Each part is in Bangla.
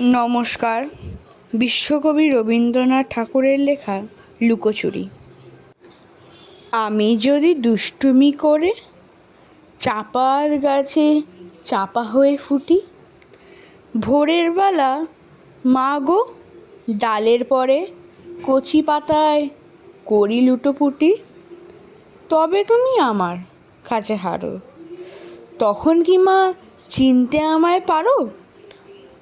নমস্কার। বিশ্বকবি রবীন্দ্রনাথ ঠাকুরের লেখা লুকোচুরি। আমি যদি দুষ্টুমি করে চাপার গাছে চাপা হয়ে ফুটি, ভোরের বেলা মা গো ডালের পরে কচি পাতায় করি লুটোপুটি তবে তুমি আমার কাছে হারো। তখন কি মা চিনতে আমায় পারো?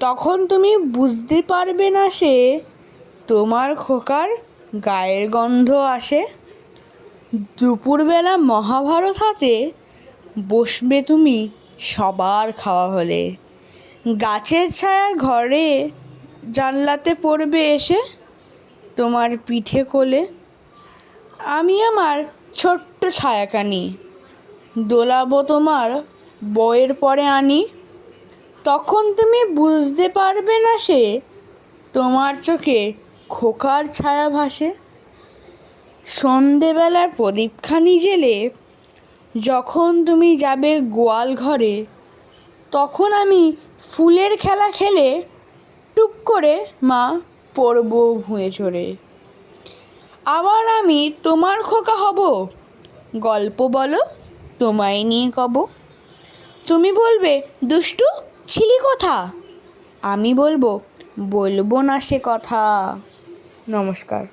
তখন তুমি বুঝতে পারবে না সে, তোমার খোকার গায়ের গন্ধ আসে। দুপুরবেলা মহাভারত হাতে বসবে তুমি সবার খাওয়া হলে। গাছের ছায়া ঘরে জানলাতে পড়বে এসে তোমার পিঠে কোলে। আমি আমার ছোট্ট ছায়াকানি, দোলাবো তোমার বইয়ের পরে আনি। তখন তুমি বুঝতে পারবে না সে তোমার চোখে খোকার ছায়া ভাসে। সন্ধেবেলার প্রদীপখানি জেলে যখন তুমি যাবে গোয়াল ঘরে, তখন আমি ফুলের খেলা খেলে টুক করে মা পড়ব ভুঁয়ে চড়ে। আবার আমি তোমার খোকা হব। গল্প বলো, তোমায় নিয়ে কব। তুমি বলবে, দুষ্টু ছিলি কথা? আমি বলব বলব না সে কথা। নমস্কার।